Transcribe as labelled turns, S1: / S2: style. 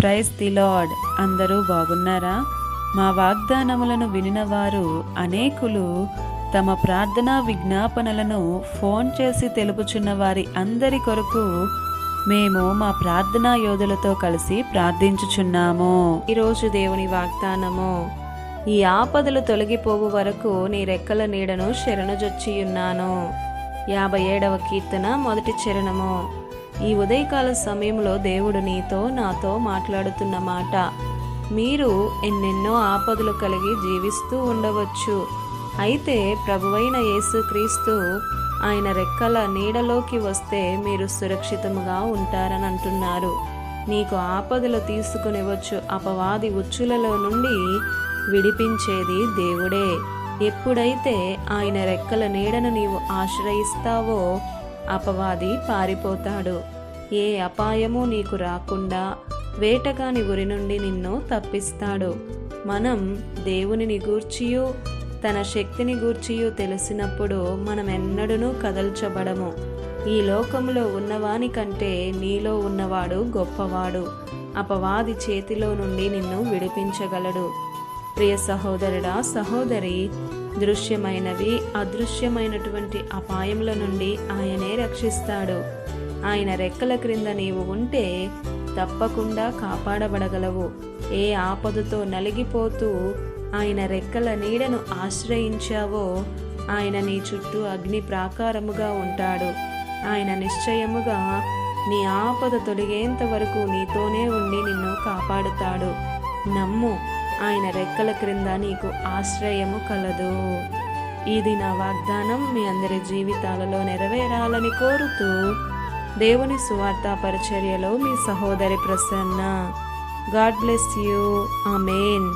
S1: Praise the lord. అందరూ బాగున్నారా? మా వాగ్దానములను వినినవారు అనేకులు తమ ప్రార్థనా విజ్ఞాపనలను ఫోన్ చేసి తెలుపుచున్న వారి అందరి కొరకు మేము మా ప్రార్థనా యోధులతో కలిసి ప్రార్థించుచున్నాము. ఈరోజు దేవుని వాగ్దానము ఈ ఆపదలు తొలగిపోవు వరకు నీ రెక్కల నీడను శరణుజొచ్చియున్నాను. యాభై ఏడవ కీర్తన మొదటి చరణము. ఈ ఉదయకాల సమయంలో దేవుడు నీతో నాతో మాట్లాడుతున్న మాట. మీరు ఎన్నెన్నో ఆపదలు కలిగి జీవిస్తూ ఉండవచ్చు. అయితే ప్రభువైన యేసుక్రీస్తు ఆయన రెక్కల నీడలోకి వస్తే మీరు సురక్షితముగా ఉంటారని అంటున్నారు. నీకు ఆపదలు తీసుకుని వచ్చు అపవాది ఉచ్చులలో నుండి విడిపించేది దేవుడే. ఎప్పుడైతే ఆయన రెక్కల నీడను నీవు ఆశ్రయిస్తావో అపవాది పారిపోతాడు. ఏ అపాయము నీకు రాకుండా వేటగాని ఉరి నుండి నిన్ను తప్పిస్తాడు. మనం దేవునిని గూర్చియు తన శక్తిని గూర్చియు తెలిసినప్పుడు మనం ఎన్నడూనూ కదల్చబడము. ఈ లోకంలో ఉన్నవాని కంటే నీలో ఉన్నవాడు గొప్పవాడు. అపవాది చేతిలో నుండి నిన్ను విడిపించగలడు. ప్రియ సహోదరుడా సహోదరి దృశ్యమైనవి అదృశ్యమైనటువంటి అపాయముల నుండి ఆయనే రక్షిస్తాడు. ఆయన రెక్కల క్రింద నీవు ఉంటే తప్పకుండా కాపాడబడగలవు. ఏ ఆపదతో నలిగిపోతూ ఆయన రెక్కల నీడను ఆశ్రయించావో ఆయన నీ చుట్టూ అగ్ని ప్రాకారముగా ఉంటాడు. ఆయన నిశ్చయముగా నీ ఆపద తొలగేంత వరకు నీతోనే ఉండి నిన్ను కాపాడుతాడు. నమ్ము ఆయన రెక్కల క్రింద నీకు ఆశ్రయము కలదు. ఇది నా వాగ్దానం మీ అందరి జీవితాలలో నెరవేరాలని కోరుతూ దేవుని సువార్త పరిచర్యలో మీ సహోదరి Prasanna. God bless you. Amen.